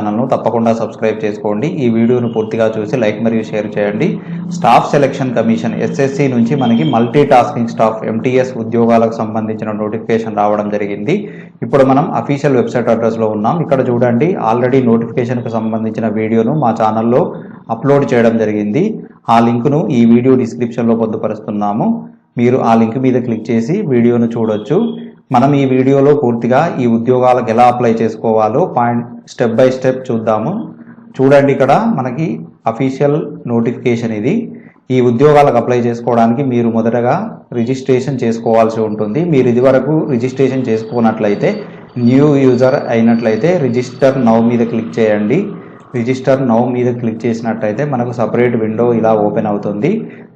ఛానల్ను తప్పకుండా సబ్స్క్రైబ్ చేసుకోండి. ఈ వీడియోను పూర్తిగా చూసి లైక్ మరియు షేర్ చేయండి. స్టాఫ్ సెలక్షన్ కమిషన్ ఎస్ఎస్సి నుంచి మనకి మల్టీ టాస్కింగ్ స్టాఫ్ ఎంటీఎస్ ఉద్యోగాలకు సంబంధించిన నోటిఫికేషన్ రావడం జరిగింది. ఇప్పుడు మనం అఫీషియల్ వెబ్సైట్ అడ్రస్లో ఉన్నాం. ఇక్కడ చూడండి ఆల్రెడీ నోటిఫికేషన్కి సంబంధించిన వీడియోను మా ఛానల్లో అప్లోడ్ చేయడం జరిగింది. ఆ లింకును ఈ వీడియో డిస్క్రిప్షన్లో పొందుపరుస్తున్నాము. మీరు ఆ లింక్ మీద క్లిక్ చేసి వీడియోను చూడొచ్చు. మనం ఈ వీడియోలో పూర్తిగా ఈ ఉద్యోగాలకు ఎలా అప్లై చేసుకోవాలో పాయింట్ స్టెప్ బై స్టెప్ చూద్దాము. చూడండి ఇక్కడ మనకి అఫీషియల్ నోటిఫికేషన్ ఇది. ఈ ఉద్యోగాలకు అప్లై చేసుకోవడానికి మీరు మొదటగా రిజిస్ట్రేషన్ చేసుకోవాల్సి ఉంటుంది. మీరు ఇదివరకు రిజిస్ట్రేషన్ చేసుకున్నట్లయితే న్యూ యూజర్ అయినట్లయితే రిజిస్టర్ నవ్ మీద క్లిక్ చేయండి. రిజిస్టర్ నౌ మీద క్లిక్ చేసినట్టయితే మనకు సపరేట్ విండో ఇలా ఓపెన్ అవుతుంది.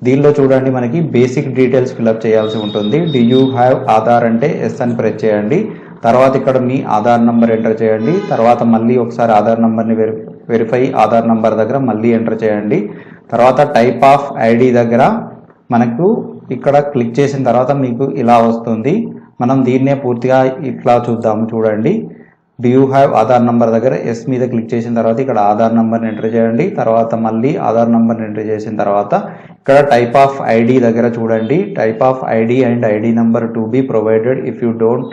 దీనిలో చూడండి మనకి బేసిక్ డీటెయిల్స్ ఫిలప్ చేయాల్సి ఉంటుంది. డి యూ హ్యావ్ ఆధార్ అంటే ఎస్ అని ప్రెస్ చేయండి. తర్వాత ఇక్కడ మీ ఆధార్ నంబర్ ఎంటర్ చేయండి. తర్వాత మళ్ళీ ఒకసారి ఆధార్ నంబర్ని వెరి వెరిఫై ఆధార్ నంబర్ దగ్గర మళ్ళీ ఎంటర్ చేయండి. తర్వాత టైప్ ఆఫ్ ఐడి దగ్గర మనకు ఇక్కడ క్లిక్ చేసిన తర్వాత మీకు ఇలా వస్తుంది. మనం దీన్నే పూర్తిగా ఇట్లా చూద్దాము చూడండి. Do you have Aadhaar number దగ్గర? ఎస్ మీద క్లిక్ చేసిన తర్వాత ఇక్కడ ఆధార్ నెంబర్ని ఎంటర్ చేయండి. తర్వాత మళ్ళీ ఆధార్ నెంబర్ని ఎంటర్ చేసిన తర్వాత ఇక్కడ టైప్ ఆఫ్ ఐడి దగ్గర చూడండి. Type of ID and ID number to be provided if you don't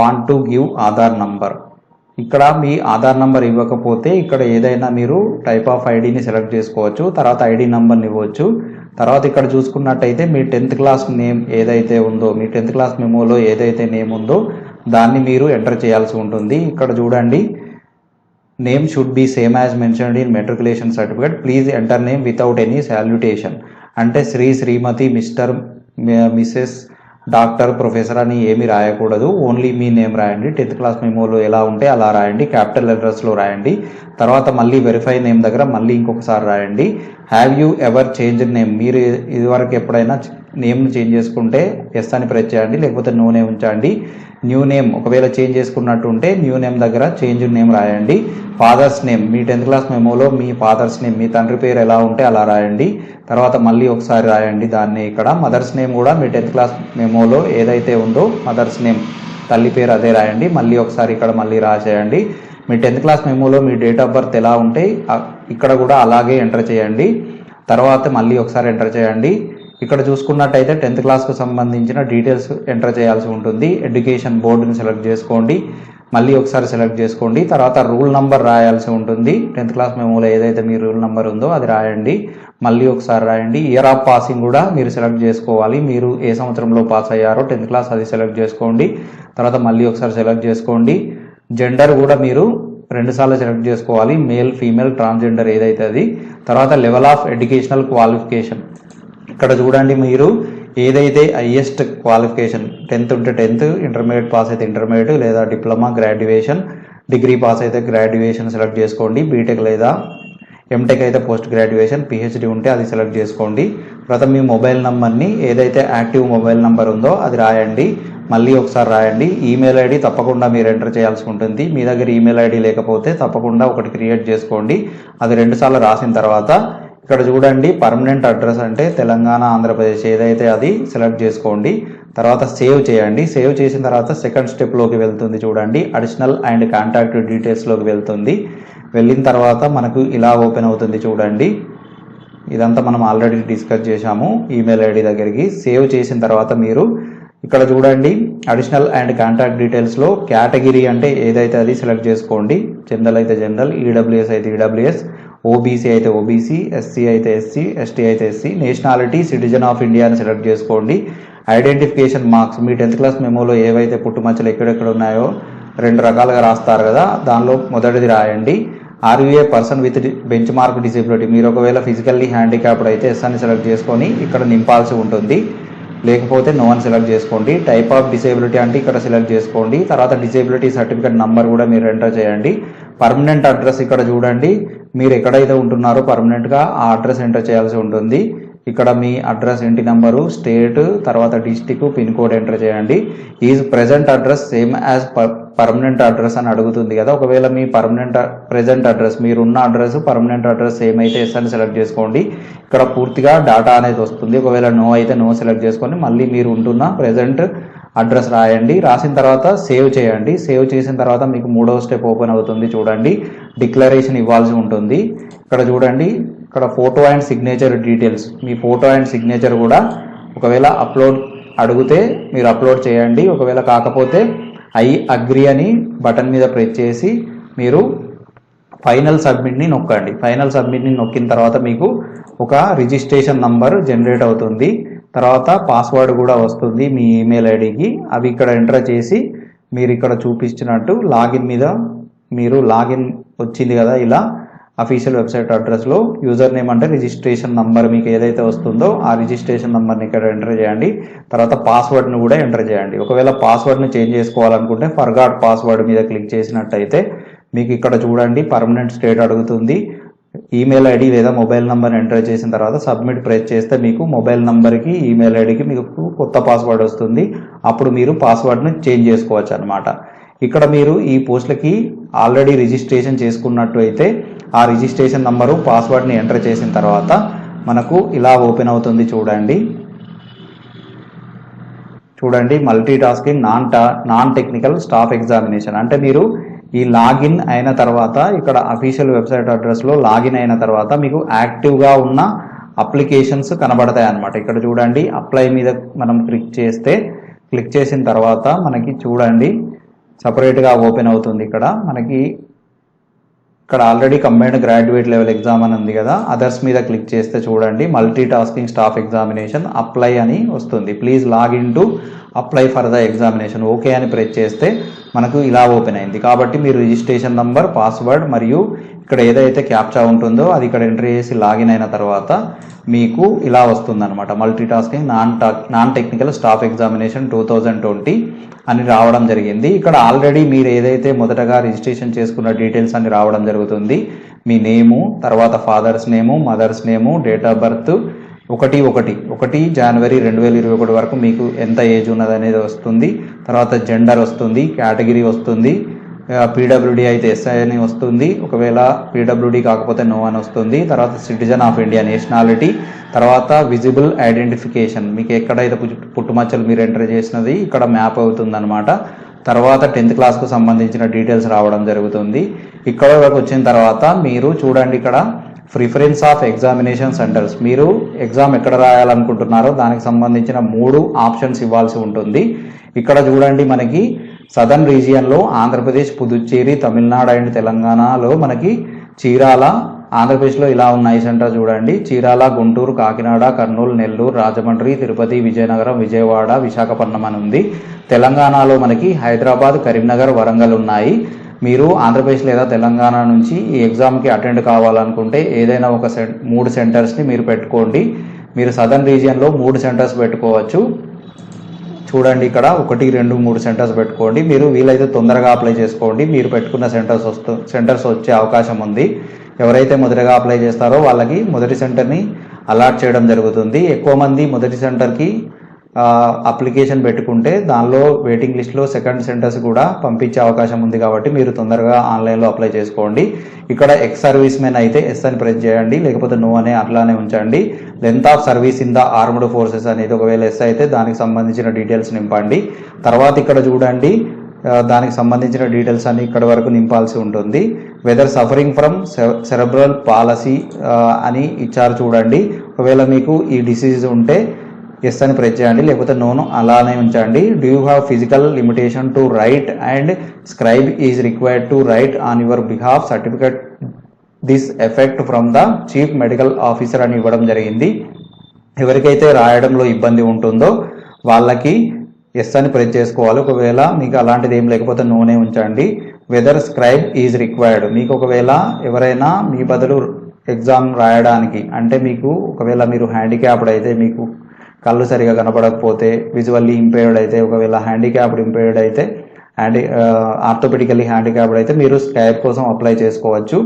want to give Aadhaar number ఇక్కడ మీ ఆధార్ నంబర్ ఇవ్వకపోతే ఇక్కడ ఏదైనా మీరు టైప్ ఆఫ్ ఐడిని సెలెక్ట్ చేసుకోవచ్చు. తర్వాత ఐడి నంబర్ని ఇవ్వచ్చు. తర్వాత ఇక్కడ చూసుకున్నట్టయితే మీ టెన్త్ క్లాస్ నేమ్ ఏదైతే ఉందో మీ టెన్త్ క్లాస్ మెమోలో ఏదైతే నేమ్ ఉందో దాన్ని మీరు ఎంటర్ చేయాల్సి ఉంటుంది. ఇక్కడ చూడండి. Name should be same as mentioned in matriculation certificate please enter name without any salutation అంటే Shri Shrimati mister missus doctor professor అని ఏమి రాయకూడదు. ఓన్లీ మీ నేమ్ రాయండి. టెన్త్ క్లాస్ మెమోలో ఎలా ఉంటే అలా రాయండి. క్యాపిటల్ లెటర్స్లో రాయండి. తర్వాత మళ్ళీ వెరిఫై నేమ్ దగ్గర మళ్ళీ ఇంకొకసారి రాయండి. Have you ever change name మీరు ఇదివరకు ఎప్పుడైనా నేమ్ను చేంజ్ చేసుకుంటే ఎస్ అని ప్రెస్ చేయండి లేకపోతే నో నేమ్ ఉంచండి. న్యూ నేమ్ ఒకవేళ చేంజ్ చేసుకున్నట్టు ఉంటే న్యూ నేమ్ దగ్గర చేంజ్ నేమ్ రాయండి. ఫాదర్స్ నేమ్ మీ టెన్త్ క్లాస్ మెమోలో మీ ఫాదర్స్ నేమ్ మీ తండ్రి పేరు ఎలా ఉంటే అలా రాయండి. తర్వాత మళ్ళీ ఒకసారి రాయండి దాన్ని ఇక్కడ. మదర్స్ నేమ్ కూడా మీ టెన్త్ క్లాస్ మెమోలో ఏదైతే ఉందో మదర్స్ నేమ్ తల్లి పేరు అదే రాయండి. మళ్ళీ ఒకసారి ఇక్కడ మళ్ళీ రాసేయండి. మీ టెన్త్ క్లాస్ మెమోలో మీ డేట్ ఆఫ్ బర్త్ ఎలా ఉంటే ఇక్కడ కూడా అలాగే ఎంటర్ చేయండి. తర్వాత మళ్ళీ ఒకసారి ఎంటర్ చేయండి. ఇక్కడ చూసుకున్నట్టయితే టెన్త్ క్లాస్కు సంబంధించిన డీటెయిల్స్ ఎంటర్ చేయాల్సి ఉంటుంది. ఎడ్యుకేషన్ బోర్డుని సెలెక్ట్ చేసుకోండి. మళ్ళీ ఒకసారి సెలెక్ట్ చేసుకోండి. తర్వాత రూల్ నెంబర్ రాయాల్సి ఉంటుంది. టెన్త్ క్లాస్ మెమోలో ఏదైతే మీ రూల్ నెంబర్ ఉందో అది రాయండి. మళ్ళీ ఒకసారి రాయండి. ఇయర్ ఆఫ్ పాసింగ్ కూడా మీరు సెలెక్ట్ చేసుకోవాలి. మీరు ఏ సంవత్సరంలో పాస్ అయ్యారో టెన్త్ క్లాస్ అది సెలెక్ట్ చేసుకోండి. తర్వాత మళ్ళీ ఒకసారి సెలెక్ట్ చేసుకోండి. జెండర్ కూడా మీరు రెండుసార్లు సెలెక్ట్ చేసుకోవాలి. మేల్ ఫీమేల్ ట్రాన్స్జెండర్ ఏదైతే అది. తర్వాత లెవెల్ ఆఫ్ ఎడ్యుకేషనల్ క్వాలిఫికేషన్ ఇక్కడ చూడండి మీరు ఏదైతే హైయెస్ట్ క్వాలిఫికేషన్ టెన్త్ ఉంటే టెన్త్ ఇంటర్మీడియట్ పాస్ అయితే ఇంటర్మీడియట్ లేదా డిప్లొమా గ్రాడ్యుయేషన్ డిగ్రీ పాస్ అయితే గ్రాడ్యుయేషన్ సెలెక్ట్ చేసుకోండి. బీటెక్ లేదా ఎంటెక్ అయితే పోస్ట్ గ్రాడ్యుయేషన్ పిహెచ్డి ఉంటే అది సెలెక్ట్ చేసుకోండి. తర్వాత మీ మొబైల్ నెంబర్ని ఏదైతే యాక్టివ్ మొబైల్ నెంబర్ ఉందో అది రాయండి. మళ్ళీ ఒకసారి రాయండి. ఈమెయిల్ ఐడి తప్పకుండా మీరు ఎంటర్ చేయాల్సి ఉంటుంది. మీ దగ్గర ఈమెయిల్ ఐడి లేకపోతే తప్పకుండా ఒకటి క్రియేట్ చేసుకోండి. అది రెండుసార్లు రాసిన తర్వాత ఇక్కడ చూడండి పర్మనెంట్ అడ్రస్ అంటే తెలంగాణ ఆంధ్రప్రదేశ్ ఏదైతే అది సెలెక్ట్ చేసుకోండి. తర్వాత సేవ్ చేయండి. సేవ్ చేసిన తర్వాత సెకండ్ స్టెప్లోకి వెళ్తుంది చూడండి. అడిషనల్ అండ్ కాంటాక్ట్ డీటెయిల్స్లోకి వెళ్తుంది. వెళ్ళిన తర్వాత మనకు ఇలా ఓపెన్ అవుతుంది చూడండి. ఇదంతా మనం ఆల్రెడీ డిస్కస్ చేశాము ఈమెయిల్ ఐడి దగ్గరికి. సేవ్ చేసిన తర్వాత మీరు ఇక్కడ చూడండి. అడిషనల్ అండ్ కాంటాక్ట్ డీటెయిల్స్లో కేటగిరీ అంటే ఏదైతే అది సెలెక్ట్ చేసుకోండి. జనరల్ అయితే జనరల్ ఈడబ్ల్యూఎస్ అయితే ఈడబ్ల్యూఎస్ ఓబీసీ అయితే ఓబీసీ ఎస్సీ అయితే ఎస్సీ ఎస్టీ అయితే SC. Nationality citizen of India అని సెలెక్ట్ చేసుకోండి. Identification marks. మీ టెన్త్ క్లాస్ మెమోలో ఏవైతే పుట్టుమచ్చలు ఎక్కడెక్కడ ఉన్నాయో రెండు రకాలుగా రాస్తారు కదా. దానిలో మొదటిది రాయండి. ఆర్వీఏ person with bench mark disability మీరు ఒకవేళ ఫిజికల్లీ హ్యాండిక్యాప్డ్ అయితే ఎస్ అని సెలెక్ట్ చేసుకొని ఇక్కడ నింపాల్సి ఉంటుంది. లేకపోతే నో అని సెలెక్ట్ చేసుకోండి. టైప్ ఆఫ్ డిసేబిలిటీ అంటే ఇక్కడ సెలెక్ట్ చేసుకోండి. తర్వాత డిసేబిలిటీ సర్టిఫికేట్ నంబర్ కూడా మీరు ఎంటర్ చేయండి. పర్మనెంట్ అడ్రస్ ఇక్కడ చూడండి. మీరు ఎక్కడైతే ఉంటున్నారో పర్మనెంట్గా ఆ అడ్రస్ ఎంటర్ చేయాల్సి ఉంటుంది. ఇక్కడ మీ అడ్రస్ ఇంటి నంబరు? స్టేట్ తర్వాత డిస్టిక్ పిన్ కోడ్ ఎంటర్ చేయండి. Is present address same as permanent address అని అడుగుతుంది కదా. ఒకవేళ మీ పర్మనెంట్ ప్రెజెంట్ అడ్రస్ మీరున్న అడ్రస్ పర్మనెంట్ అడ్రస్ సేమ్ అయితే ఎస్ అని సెలెక్ట్ చేసుకోండి. ఇక్కడ పూర్తిగా డాటా అనేది వస్తుంది. ఒకవేళ నో అయితే నో సెలెక్ట్ చేసుకొని మళ్ళీ మీరు ఉంటున్న ప్రెజెంట్ అడ్రస్ రాయండి. రాసిన తర్వాత సేవ్ చేయండి. సేవ్ చేసిన తర్వాత మీకు మూడవ స్టెప్ ఓపెన్ అవుతుంది. చూడండి. డిక్లరేషన్ ఇవ్వాల్సి ఉంటుంది. ఇక్కడ చూడండి. ఇక్కడ ఫోటో అండ్ సిగ్నేచర్ డీటెయిల్స్. మీ ఫోటో అండ్ సిగ్నేచర్ కూడా ఒకవేళ అప్లోడ్ అడిగితే మీరు అప్లోడ్ చేయండి. ఒకవేళ కాకపోతే ఐ అగ్రి అని బటన్ మీద ప్రెస్ చేసి మీరు ఫైనల్ సబ్మిట్ని నొక్కండి. ఫైనల్ సబ్మిట్ని నొక్కిన తర్వాత మీకు ఒక రిజిస్ట్రేషన్ నంబర్ జనరేట్ అవుతుంది. తర్వాత పాస్వర్డ్ కూడా వస్తుంది మీ ఈమెయిల్ ఐడికి. అవి ఇక్కడ ఎంటర్ చేసి మీరు ఇక్కడ చూపించినట్టు లాగిన్ మీద మీరు లాగిన్ వచ్చింది కదా ఇలా అఫీషియల్ వెబ్సైట్ అడ్రస్లో యూజర్ నేమ్ అంటే రిజిస్ట్రేషన్ నంబర్ మీకు ఏదైతే వస్తుందో ఆ రిజిస్ట్రేషన్ నంబర్ని ఇక్కడ ఎంటర్ చేయండి. తర్వాత పాస్వర్డ్ని కూడా ఎంటర్ చేయండి. ఒకవేళ పాస్వర్డ్ని చేంజ్ చేసుకోవాలనుకుంటే ఫర్గాట్ పాస్వర్డ్ మీద క్లిక్ చేసినట్టయితే మీకు ఇక్కడ చూడండి పర్మనెంట్ స్టేట్ అడుగుతుంది. ఈమెయిల్ ఐడి లేదా మొబైల్ నెంబర్ ఎంటర్ చేసిన తర్వాత సబ్మిట్ ప్రెస్ చేస్తే మీకు మొబైల్ నెంబర్కి ఈమెయిల్ ఐడికి మీకు కొత్త పాస్వర్డ్ వస్తుంది. అప్పుడు మీరు పాస్వర్డ్ని చేంజ్ చేసుకోవచ్చు అనమాట ఇక్కడ మీరు ఈ పోస్టులకి ఆల్రెడీ రిజిస్ట్రేషన్ చేసుకున్నట్టు అయితే ఆ రిజిస్ట్రేషన్ నంబరు పాస్వర్డ్ని ఎంటర్ చేసిన తర్వాత మనకు ఇలా ఓపెన్ అవుతుంది చూడండి. చూడండి మల్టీ టాస్కింగ్ నాన్ టా నాన్ టెక్నికల్ స్టాఫ్ ఎగ్జామినేషన్. అంటే మీరు ఈ లాగిన్ అయిన తర్వాత ఇక్కడ అఫీషియల్ వెబ్సైట్ అడ్రస్లో లాగిన్ అయిన తర్వాత మీకు యాక్టివ్గా ఉన్న అప్లికేషన్స్ కనబడతాయి అన్నమాట ఇక్కడ చూడండి అప్లై మీద మనం క్లిక్ చేస్తే క్లిక్ చేసిన తర్వాత మనకి చూడండి సపరేట్గా ఓపెన్ అవుతుంది ఇక్కడ. మనకి ఇక్కడ already combined graduate level exam అని ఉంది కదా అదర్స్ మీద క్లిక్ చేస్తే చూడండి multi tasking staff examination apply అని వస్తుంది. Please login to apply for the examination okay అని ప్రెస్ చేస్తే మనకు ఇలా ఓపెన్ అయింది. కాబట్టి మీరు రిజిస్ట్రేషన్ నంబర్ పాస్వర్డ్ మరియు ఇక్కడ ఏదైతే క్యాప్చా ఉంటుందో అది ఇక్కడ ఎంటర్ చేసి లాగిన్ అయిన తర్వాత మీకు ఇలా వస్తుందన్నమాట. మల్టీ టాస్కింగ్ నాన్ టా non technical staff examination two thousand twenty అని రావడం జరిగింది. ఇక్కడ ఆల్రెడీ మీరు ఏదైతే మొదటగా రిజిస్ట్రేషన్ చేసుకున్న డీటెయిల్స్ అని రావడం జరుగుతుంది మీ నేము తర్వాత father's name mother's name date of birth ఒకటి ఒకటి. ఒకటి జనవరి రెండు వేల ఇరవై ఒకటి వరకు మీకు ఎంత ఏజ్ ఉన్నది అనేది వస్తుంది. తర్వాత జెండర్ వస్తుంది కేటగిరీ వస్తుంది. పీడబ్ల్యూడి అయితే ఎస్ఐ అని వస్తుంది. ఒకవేళ పీడబ్ల్యూడి కాకపోతే నో అని వస్తుంది. తర్వాత సిటిజన్ ఆఫ్ ఇండియా నేషనాలిటీ తర్వాత విజిబుల్ ఐడెంటిఫికేషన్ మీకు ఎక్కడైతే పుట్టుమచ్చలు మీరు ఎంటర్ చేసినది ఇక్కడ మ్యాప్ అవుతుంది అనమాట తర్వాత టెన్త్ క్లాస్కు సంబంధించిన డీటెయిల్స్ రావడం జరుగుతుంది. ఇక్కడ వరకు వచ్చిన తర్వాత మీరు చూడండి ఇక్కడ ప్రిఫరెన్స్ ఆఫ్ ఎగ్జామినేషన్ సెంటర్స్ మీరు ఎగ్జామ్ ఎక్కడ రాయాలనుకుంటున్నారో దానికి సంబంధించిన మూడు ఆప్షన్స్ ఇవ్వాల్సి ఉంటుంది. ఇక్కడ చూడండి మనకి సదర్న్ రీజియన్లో ఆంధ్రప్రదేశ్ పుదుచ్చేరి తమిళనాడు అండ్ తెలంగాణలో మనకి చీరాల ఆంధ్రప్రదేశ్లో ఇలా ఉన్నాయి సెంటర్ చూడండి. చీరాల గుంటూరు కాకినాడ కర్నూలు నెల్లూరు రాజమండ్రి తిరుపతి విజయనగరం విజయవాడ విశాఖపట్నం అని ఉంది. తెలంగాణలో మనకి హైదరాబాద్ కరీంనగర్ వరంగల్ ఉన్నాయి. మీరు ఆంధ్రప్రదేశ్ లేదా తెలంగాణ నుంచి ఈ ఎగ్జామ్కి అటెండ్ కావాలనుకుంటే ఏదైనా ఒక సెం మూడు సెంటర్స్ని మీరు పెట్టుకోండి. మీరు సదర్న్ రీజియన్లో మూడు సెంటర్స్ పెట్టుకోవచ్చు. చూడండి ఇక్కడ ఒకటి రెండు మూడు సెంటర్స్ పెట్టుకోండి. మీరు వీలైతే తొందరగా అప్లై చేసుకోండి. మీరు పెట్టుకున్న సెంటర్స్ వస్తూ సెంటర్స్ వచ్చే అవకాశం ఉంది. ఎవరైతే మొదటగా అప్లై చేస్తారో వాళ్ళకి మొదటి సెంటర్ని అలాట్ చేయడం జరుగుతుంది. ఎక్కువ మంది మొదటి సెంటర్కి అప్లికేషన్ పెట్టుకుంటే దానిలో వెయిటింగ్ లిస్ట్లో సెకండ్ సెంటర్స్ కూడా పంపించే అవకాశం ఉంది కాబట్టి మీరు తొందరగా ఆన్లైన్లో అప్లై చేసుకోండి. ఇక్కడ ఎక్స్ సర్వీస్ మెన్ అయితే ఎస్ అని ప్రెస్ చేయండి లేకపోతే నో అనే అట్లానే ఉంచండి. Length of service in the armed forces అనేది ఒకవేళ ఎస్ అయితే దానికి సంబంధించిన డీటెయిల్స్ నింపండి. తర్వాత ఇక్కడ చూడండి దానికి సంబంధించిన డీటెయిల్స్ అన్ని ఇక్కడ వరకు నింపాల్సి ఉంటుంది. Whether suffering from cerebral palsy అని ఇచ్చారు చూడండి. ఒకవేళ మీకు ఈ డిసీజ్ ఉంటే ఎస్ అని ప్రెస్ చేయండి. లేకపోతే నోను అలానే ఉంచండి. Do you have physical limitation to write and scribe is required to write on your behalf certificate this effect from the chief medical officer అని ఇవ్వడం జరిగింది. ఎవరికైతే రాయడంలో ఇబ్బంది ఉంటుందో వాళ్ళకి ఎస్ అని ప్రెస్ చేసుకోవాలి. ఒకవేళ మీకు అలాంటిది ఏం లేకపోతే నోనే ఉంచండి. వెదర్ స్క్రైబ్ ఈజ్ రిక్వైర్డ్ మీకు ఒకవేళ ఎవరైనా మీ బదులు ఎగ్జామ్ రాయడానికి అంటే మీకు ఒకవేళ మీరు హ్యాండిక్యాప్డ్ అయితే మీకు కళ్ళు సరిగా కనపడకపోతే విజువల్లీ ఇంపేర్డ్ అయితే ఒకవేళ హ్యాండిక్యాప్డ్ ఇంపేర్డ్ అయితే హ్యాండి ఆర్థోపెటికల్లీ హ్యాండిక్యాప్డ్ అయితే మీరు స్కైప్ కోసం అప్లై చేసుకోవచ్చు.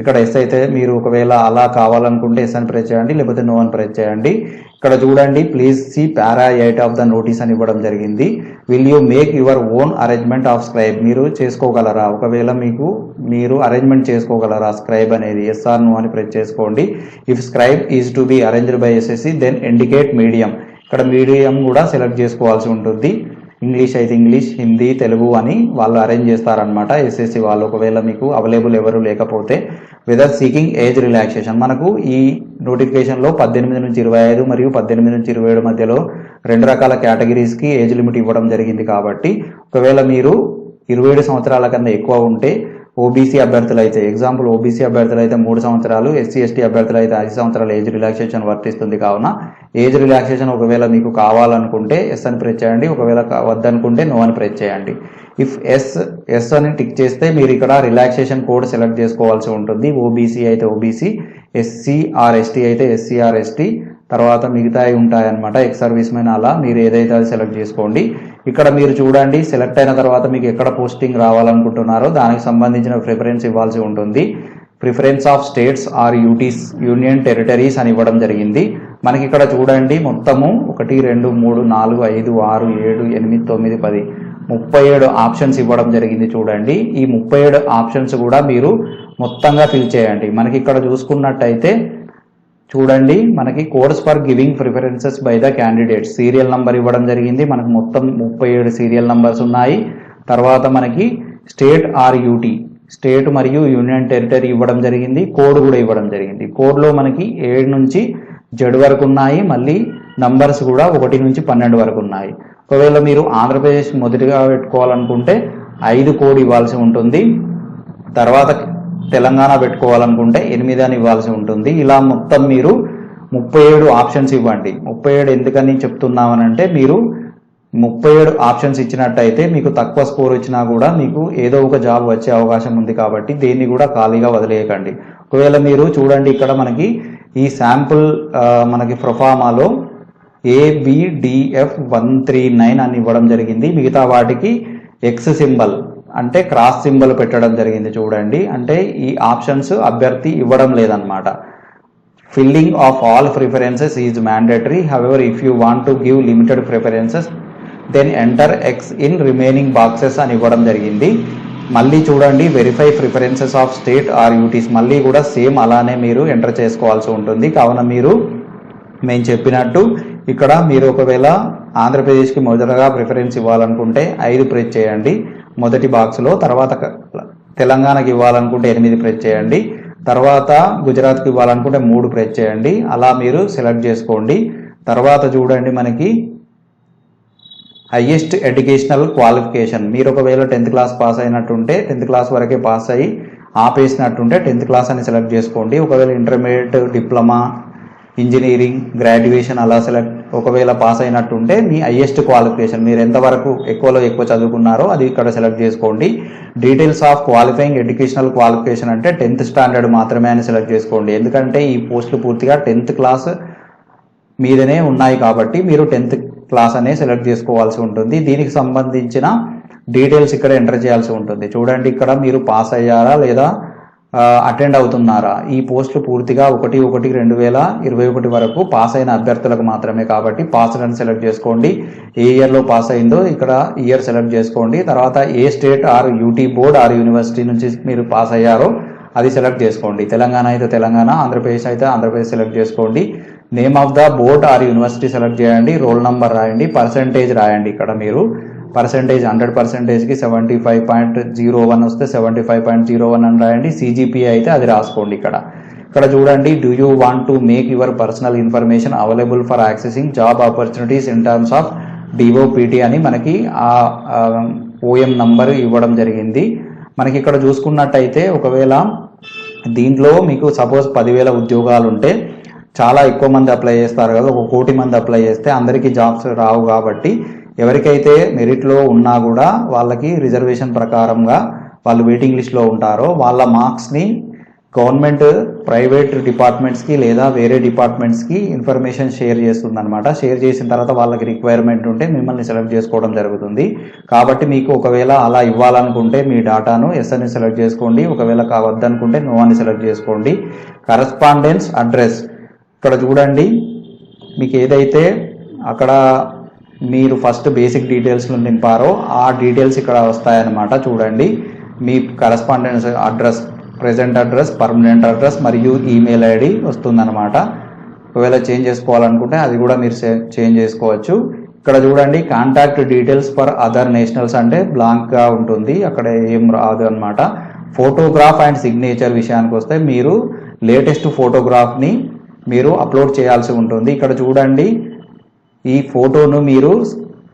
ఇక్కడ ఎస్ అయితే మీరు ఒకవేళ అలా కావాలనుకుంటే ఎస్ అని ప్రెస్ చేయండి లేకపోతే నో అని ప్రెస్ చేయండి. ఇక్కడ చూడండి please see para eight of the notice అని ఇవ్వడం జరిగింది. Will you make your own arrangement of scribe మీరు చేసుకోగలరా? ఒకవేళ మీకు మీరు అరేంజ్మెంట్ చేసుకోగలరా స్క్రైబ్ అనేది? ఎస్ఆర్ నో అని ప్రెస్ చేసుకోండి. If scribe is to be arranged by SSC then indicate medium ఇక్కడ మీడియం కూడా సెలెక్ట్ చేసుకోవాల్సి ఉంటుంది. ఇంగ్లీష్ అయితే ఇంగ్లీష్ హిందీ తెలుగు అని వాళ్ళు అరేంజ్ చేస్తారనమాట ఎస్ఎస్సి వాళ్ళు ఒకవేళ మీకు అవైలబుల్ ఎవరు లేకపోతే వెదర్ సీకింగ్ ఏజ్ రిలాక్సేషన్ మనకు ఈ నోటిఫికేషన్లో పద్దెనిమిది నుంచి ఇరవై ఐదు మరియు పద్దెనిమిది నుంచి ఇరవై ఏడు మధ్యలో రెండు రకాల కేటగిరీస్కి ఏజ్ లిమిట్ ఇవ్వడం జరిగింది కాబట్టి ఒకవేళ మీరు ఇరవై ఏడు సంవత్సరాల కన్నా ఎక్కువ ఉంటే ఓబీసీ అభ్యర్థులు అయితే ఎగ్జాంపుల్ ఓబీసీ అభ్యర్థులు అయితే మూడు సంవత్సరాలు ఎస్సీ ఎస్టీ అభ్యర్థులు అయితే ఐదు సంవత్సరాల ఏజ్ రిలాక్సేషన్ వర్తిస్తుంది కావున ఏజ్ రిలాక్సేషన్ ఒకవేళ మీకు కావాలనుకుంటే ఎస్ అని ప్రెస్ చేయండి ఒకవేళ వద్దనుకుంటే నో అని ప్రెస్ చేయండి. ఇఫ్ ఎస్ ఎస్ అని టిక్ చేస్తే మీరు ఇక్కడ రిలాక్సేషన్ కోడ్ సెలెక్ట్ చేసుకోవాల్సి ఉంటుంది. ఓబీసీ అయితే ఓబీసీ ఎస్సీ ఆర్ ఎస్టీ అయితే ఎస్సీ ఆర్ ఎస్టీ తర్వాత మిగతాయి ఉంటాయన్నమాట. ఎక్స్ సర్వీస్ మెన్ అలా మీరు ఏదైతే అది సెలెక్ట్ చేసుకోండి. ఇక్కడ మీరు చూడండి సెలెక్ట్ అయిన తర్వాత మీకు ఎక్కడ పోస్టింగ్ రావాలనుకుంటున్నారో దానికి సంబంధించిన ప్రిఫరెన్స్ ఇవ్వాల్సి ఉంటుంది. Preference of states or UTs union territories అని ఇవ్వడం జరిగింది. మనకి ఇక్కడ చూడండి మొత్తము ఒకటి రెండు మూడు నాలుగు ఐదు ఆరు ఏడు ఎనిమిది తొమ్మిది పది ముప్పై ఏడు ఆప్షన్స్ ఇవ్వడం జరిగింది చూడండి. ఈ ముప్పై ఏడు ఆప్షన్స్ కూడా మీరు మొత్తంగా ఫిల్ చేయండి. మనకి ఇక్కడ చూసుకున్నట్టయితే చూడండి మనకి codes for giving preferences by the candidate serial number ఇవ్వడం జరిగింది. మనకు మొత్తం ముప్పై ఏడు సీరియల్ నంబర్స్ ఉన్నాయి. తర్వాత మనకి స్టేట్ ఆర్ యూటీ స్టేట్ మరియు యూనియన్ టెరిటరీ ఇవ్వడం జరిగింది. కోడ్ కూడా ఇవ్వడం జరిగింది. కోడ్లో మనకి ఏడు నుంచి జడ్ వరకు ఉన్నాయి. మళ్ళీ నంబర్స్ కూడా ఒకటి నుంచి పన్నెండు వరకు ఉన్నాయి. ఒకవేళ మీరు ఆంధ్రప్రదేశ్ మొదటిగా పెట్టుకోవాలనుకుంటే ఐదు కోడ్ ఇవ్వాల్సి ఉంటుంది. తర్వాత తెలంగాణ పెట్టుకోవాలనుకుంటే ఎనిమిది అని ఇవ్వాల్సి ఉంటుంది. ఇలా మొత్తం మీరు ముప్పై ఏడు ఆప్షన్స్ ఇవ్వండి. ముప్పై ఏడు ఎందుకని చెప్తున్నామనంటే మీరు ముప్పై ఏడు ఆప్షన్స్ ఇచ్చినట్టయితే మీకు తక్కువ స్కోర్ వచ్చినా కూడా మీకు ఏదో ఒక జాబ్ వచ్చే అవకాశం ఉంది కాబట్టి దేన్ని కూడా ఖాళీగా వదిలేయకండి. ఒకవేళ మీరు చూడండి ఇక్కడ మనకి ఈ శాంపుల్ మనకి ప్రొఫామాలో ఏబిడిఎఫ్ వన్ త్రీ నైన్ అని ఇవ్వడం జరిగింది. మిగతా వాటికి ఎక్స్ సింబల్ అంటే క్రాస్ సింబల్ పెట్టడం జరిగింది చూడండి. అంటే ఈ ఆప్షన్స్ అభ్యర్థి ఇవ్వడం లేదనమాట filling of all preferences is mandatory however if you want to give limited preferences then enter X in remaining boxes అని ఇవ్వడం జరిగింది. మళ్ళీ చూడండి verify preferences of state or UTs మళ్ళీ కూడా సేమ్ అలానే మీరు ఎంటర్ చేసుకోవాల్సి ఉంటుంది. కావున మీరు మేము చెప్పినట్టు ఇక్కడ మీరు ఒకవేళ ఆంధ్రప్రదేశ్కి మొదటగా ప్రిఫరెన్స్ ఇవ్వాలనుకుంటే ఐదు ప్రెస్ చేయండి. మొదటి బాక్స్లో తర్వాత తెలంగాణకి ఇవ్వాలనుకుంటే ఎనిమిది ప్రెస్ చేయండి. తర్వాత గుజరాత్కి ఇవ్వాలనుకుంటే మూడు ప్రెస్ చేయండి. అలా మీరు సెలెక్ట్ చేసుకోండి. తర్వాత చూడండి మనకి హయ్యెస్ట్ ఎడ్యుకేషనల్ క్వాలిఫికేషన్. మీరు ఒకవేళ టెన్త్ క్లాస్ పాస్ అయినట్టుంటే టెన్త్ క్లాస్ వరకే పాస్ అయ్యి ఆపేసినట్టుంటే టెన్త్ క్లాస్ అని సెలెక్ట్ చేసుకోండి. ఒకవేళ ఇంటర్మీడియట్ డిప్లొమా ఇంజనీరింగ్ గ్రాడ్యుయేషన్ అలా సెలెక్ట్ ఒకవేళ పాస్ అయినట్టుంటే మీ హయ్యెస్ట్ క్వాలిఫికేషన్. మీరు ఎంతవరకు ఎక్కువలో ఎక్కువ చదువుకున్నారో అది ఇక్కడ సెలెక్ట్ చేసుకోండి. Details of qualifying educational qualification అంటే టెన్త్ స్టాండర్డ్ మాత్రమే అని సెలెక్ట్ చేసుకోండి. ఎందుకంటే ఈ పోస్టులు పూర్తిగా టెన్త్ క్లాస్ మీదనే ఉన్నాయి కాబట్టి మీరు టెన్త్ క్లాస్ అనే సెలెక్ట్ చేసుకోవాల్సి ఉంటుంది. దీనికి సంబంధించిన డీటెయిల్స్ ఇక్కడ ఎంటర్ చేయాల్సి ఉంటుంది. చూడండి ఇక్కడ మీరు పాస్ అయ్యారా లేదా అటెండ్ అవుతున్నారా? ఈ పోస్టులు పూర్తిగా ఒకటి ఒకటి రెండు వేల ఇరవై ఒకటి వరకు పాస్ అయిన అభ్యర్థులకు మాత్రమే కాబట్టి పాస్ అని సెలెక్ట్ చేసుకోండి. ఏ ఇయర్లో పాస్ అయిందో ఇక్కడ ఇయర్ సెలెక్ట్ చేసుకోండి. తర్వాత ఏ state or UT board or university నుంచి మీరు పాస్ అయ్యారో అది సెలెక్ట్ చేసుకోండి. తెలంగాణ అయితే తెలంగాణ ఆంధ్రప్రదేశ్ అయితే ఆంధ్రప్రదేశ్ సెలెక్ట్ చేసుకోండి. Name of the board or university select చేయండి. రోల్ నంబర్ రాయండి. పర్సంటేజ్ రాయండి ఇక్కడ మీరు. Percentage hundred పర్సెంటేజ్కి seventy five point zero one వస్తే seventy five point zero one అని రాయండి. సిజిపిఐ అయితే అది రాసుకోండి ఇక్కడ. ఇక్కడ చూడండి do you want to make your personal information available for accessing job opportunities in terms of DOPT అని మనకి ఆ ఓఎం నంబర్ ఇవ్వడం జరిగింది. మనకి ఇక్కడ చూసుకున్నట్టయితే ఒకవేళ దీంట్లో మీకు సపోజ్ పదివేల ఉద్యోగాలు ఉంటే చాలా ఎక్కువ మంది అప్లై చేస్తారు కదా ఒక కోటి మంది అప్లై చేస్తే అందరికీ జాబ్స్ రావు కాబట్టి ఎవరికైతే మెరిట్లో ఉన్నా కూడా వాళ్ళకి రిజర్వేషన్ ప్రకారంగా వాళ్ళు వెయిటింగ్ లిస్ట్లో ఉంటారో వాళ్ళ మార్క్స్ని గవర్నమెంట్ ప్రైవేట్ డిపార్ట్మెంట్స్కి లేదా వేరే డిపార్ట్మెంట్స్కి ఇన్ఫర్మేషన్ షేర్ చేస్తుంది అనమాట షేర్ చేసిన తర్వాత వాళ్ళకి రిక్వైర్మెంట్ ఉంటే మిమ్మల్ని సెలెక్ట్ చేసుకోవడం జరుగుతుంది. కాబట్టి మీకు ఒకవేళ అలా ఇవ్వాలనుకుంటే మీ డాటాను ఎస్ఎన్ని సెలెక్ట్ చేసుకోండి. ఒకవేళ కావద్దనుకుంటే నోవాన్ని సెలెక్ట్ చేసుకోండి. Correspondence address. ఇక్కడ చూడండి. మీకు ఏదైతే అక్కడ మీరు ఫస్ట్ బేసిక్ డీటెయిల్స్ నింపారో ఆ డీటెయిల్స్ ఇక్కడ వస్తాయన్నమాట. చూడండి. మీ correspondence address present address permanent address మరియు ఈమెయిల్ ఐడి వస్తుందన్నమాట. ఒకవేళ చేంజ్ చేసుకోవాలనుకుంటే అది కూడా మీరు చేంజ్ చేసుకోవచ్చు. ఇక్కడ చూడండి contact details for other nationals అంటే బ్లాంక్గా ఉంటుంది. అక్కడ ఏం రాదు అనమాట ఫోటోగ్రాఫ్ అండ్ సిగ్నేచర్ విషయానికి వస్తే మీరు లేటెస్ట్ ఫోటోగ్రాఫ్ని మీరు అప్లోడ్ చేయాల్సి ఉంటుంది. ఇక్కడ చూడండి ఈ ఫోటోను మీరు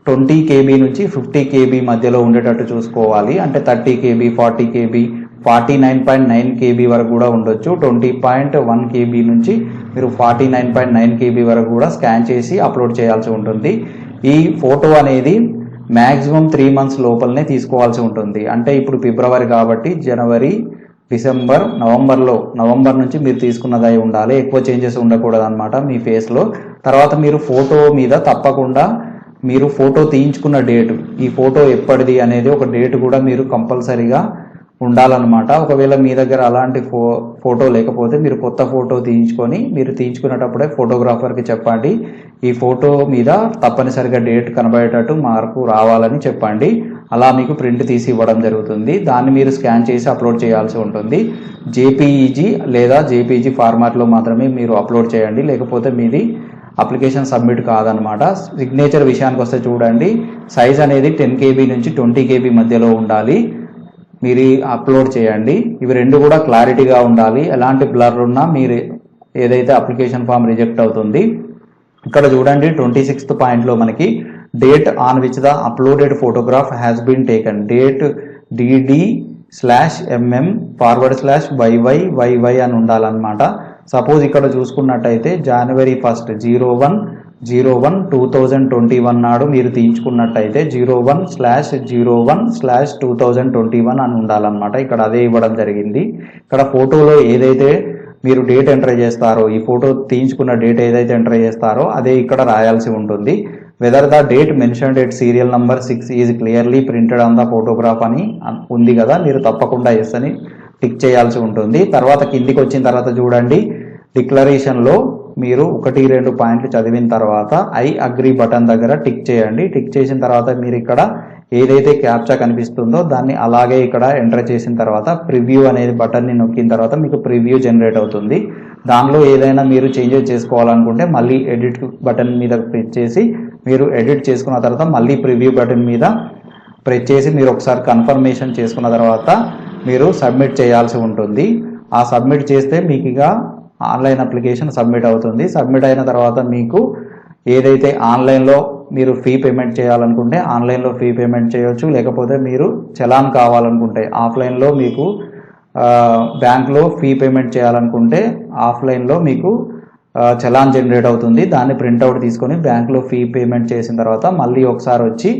ట్వంటీ కేబీ నుంచి ఫిఫ్టీ కేబీ మధ్యలో ఉండేటట్టు చూసుకోవాలి. అంటే thirty KB forty KB forty nine point nine KB వరకు కూడా ఉండొచ్చు. ట్వంటీ పాయింట్ వన్ కేబీ నుంచి మీరు forty nine point nine KB వరకు కూడా స్కాన్ చేసి అప్లోడ్ చేయాల్సి ఉంటుంది. ఈ ఫోటో అనేది మ్యాక్సిమం త్రీ మంత్స్ లోపలనే తీసుకోవాల్సి ఉంటుంది. అంటే ఇప్పుడు ఫిబ్రవరి కాబట్టి జనవరి డిసెంబర్ నవంబర్లో నవంబర్ నుంచి మీరు తీసుకున్నది అయి ఉండాలి. ఎక్కువ చేంజెస్ ఉండకూడదు అనమాట మీ ఫేస్లో. తర్వాత మీరు ఫోటో మీద తప్పకుండా మీరు ఫోటో తీయించుకున్న డేటు ఈ ఫోటో ఎప్పటిది అనేది ఒక డేట్ కూడా మీరు కంపల్సరీగా ఉండాలన్నమాట. ఒకవేళ మీ దగ్గర అలాంటి ఫో ఫోటో లేకపోతే మీరు కొత్త ఫోటో తీయించుకొని మీరు తీయించుకునేటప్పుడే ఫోటోగ్రాఫర్కి చెప్పండి. ఈ ఫోటో మీద తప్పనిసరిగా డేట్ కనబడేటట్టు మార్పు రావాలని చెప్పండి. అలా మీకు ప్రింట్ తీసి ఇవ్వడం జరుగుతుంది. దాన్ని మీరు స్కాన్ చేసి అప్లోడ్ చేయాల్సి ఉంటుంది. జేపీఈజీ లేదా జేపీజీ ఫార్మాట్లో మాత్రమే మీరు అప్లోడ్ చేయండి. లేకపోతే మీది అప్లికేషన్ సబ్మిట్ కాదనమాట సిగ్నేచర్ విషయానికి వస్తే చూడండి సైజ్ అనేది టెన్ కేబీ నుంచి ట్వంటీ కేబీ మధ్యలో ఉండాలి. మీరు అప్లోడ్ చేయండి. ఇవి రెండు కూడా క్లారిటీగా ఉండాలి. ఎలాంటి బ్లర్ ఉన్నా మీరు ఏదైతే అప్లికేషన్ ఫామ్ రిజెక్ట్ అవుతుంది ఇక్కడ చూడండి ట్వంటీ సిక్స్త్ పాయింట్లో మనకి date on which the uploaded photograph has been taken date DD slash MM forward slash YY YY అని ఉండాలన్నమాట. సపోజ్ ఇక్కడ చూసుకున్నట్టయితే January first zero one zero one two thousand twenty one నాడు మీరు తీయించుకున్నట్టయితే zero one slash zero one slash two thousand twenty one అని ఉండాలన్నమాట. ఇక్కడ అదే ఇవ్వడం జరిగింది. ఇక్కడ ఫోటోలో ఏదైతే మీరు డేట్ ఎంటర్ చేస్తారో ఈ ఫోటో తీయించుకున్న డేట్ ఏదైతే ఎంటర్ చేస్తారో అదే ఇక్కడ రాయాల్సి ఉంటుంది. Whether the date mention date serial number six is clearly printed on the photograph అని ఉంది కదా మీరు తప్పకుండా ఎస్ అని టిక్ చేయాల్సి ఉంటుంది. తర్వాత కిందికి వచ్చిన తర్వాత చూడండి డిక్లరేషన్లో మీరు ఒకటి రెండు పాయింట్లు చదివిన తర్వాత ఐ అగ్రి బటన్ దగ్గర టిక్ చేయండి. టిక్ చేసిన తర్వాత మీరు ఇక్కడ ఏదైతే క్యాప్చా కనిపిస్తుందో దాన్ని అలాగే ఇక్కడ ఎంటర్ చేసిన తర్వాత ప్రివ్యూ అనేది బటన్ని నొక్కిన తర్వాత మీకు ప్రివ్యూ జనరేట్ అవుతుంది. దానిలో ఏదైనా మీరు చేంజెస్ చేసుకోవాలనుకుంటే మళ్ళీ ఎడిట్ బటన్ మీద ప్రెస్ చేసి మీరు ఎడిట్ చేసుకున్న తర్వాత మళ్ళీ ప్రివ్యూ బటన్ మీద ప్రెస్ చేసి మీరు ఒకసారి కన్ఫర్మేషన్ చేసుకున్న తర్వాత మీరు సబ్మిట్ చేయాల్సి ఉంటుంది. ఆ సబ్మిట్ చేస్తే మీకు ఇక ఆన్లైన్ అప్లికేషన్ సబ్మిట్ అవుతుంది. సబ్మిట్ అయిన తర్వాత మీకు ఏదైతే ఆన్లైన్లో మీరు ఫీ పేమెంట్ చేయాలనుకుంటే ఆన్లైన్లో ఫీ పేమెంట్ చేయొచ్చు. లేకపోతే మీరు చలాన్ కావాలనుకుంటే ఆఫ్లైన్లో మీకు బ్యాంక్లో ఫీ పేమెంట్ చేయాలనుకుంటే ఆఫ్లైన్లో మీకు చలాన్ జనరేట్ అవుతుంది. దాన్ని ప్రింట్అవుట్ తీసుకొని బ్యాంక్లో ఫీ పేమెంట్ చేసిన తర్వాత మళ్ళీ ఒకసారి వచ్చి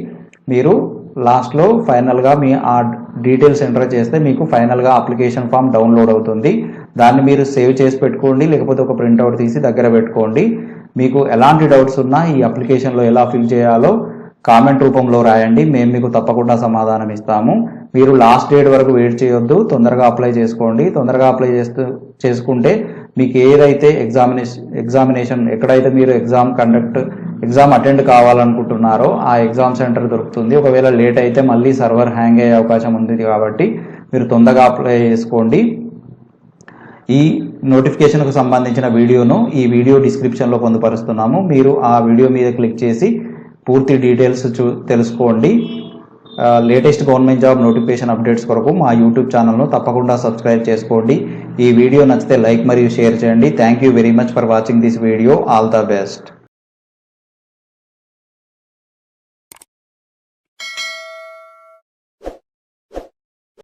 మీరు లాస్ట్లో ఫైనల్గా మీ ఆ డీటెయిల్స్ ఎంటర్ చేస్తే మీకు ఫైనల్గా అప్లికేషన్ ఫామ్ డౌన్లోడ్ అవుతుంది. దాన్ని మీరు సేవ్ చేసి పెట్టుకోండి లేకపోతే ఒక ప్రింట్అవుట్ తీసి దగ్గర పెట్టుకోండి. మీకు ఎలాంటి డౌట్స్ ఉన్నా ఈ అప్లికేషన్లో ఎలా ఫిల్ చేయాలో కామెంట్ రూపంలో రాయండి. మేము మీకు తప్పకుండా సమాధానం ఇస్తాము. మీరు లాస్ట్ డేట్ వరకు వెయిట్ చేయొద్దు. తొందరగా అప్లై చేసుకోండి. తొందరగా అప్లై చేస్తూ చేసుకుంటే మీకు ఏదైతే ఎగ్జామినేషన్ ఎగ్జామినేషన్ ఎక్కడైతే మీరు ఎగ్జామ్ కండక్ట్ ఎగ్జామ్ అటెండ్ కావాలనుకుంటున్నారో ఆ ఎగ్జామ్ సెంటర్ దొరుకుతుంది. ఒకవేళ లేట్ అయితే మళ్ళీ సర్వర్ హ్యాంగ్ అయ్యే అవకాశం ఉంది కాబట్టి మీరు తొందరగా అప్లై చేసుకోండి. ఈ నోటిఫికేషన్కు సంబంధించిన వీడియోను ఈ వీడియో డిస్క్రిప్షన్లో పొందుపరుస్తున్నాము. మీరు ఆ వీడియో మీద క్లిక్ చేసి పూర్తి డీటెయిల్స్ చూ తెలుసుకోండి. Latest government job notification updates కొరకు మా యూట్యూబ్ ఛానల్ను తప్పకుండా సబ్స్క్రైబ్ చేసుకోండి. ఈ వీడియో నచ్చితే లైక్ మరియు షేర్ చేయండి. Thank you very much for watching this video all the best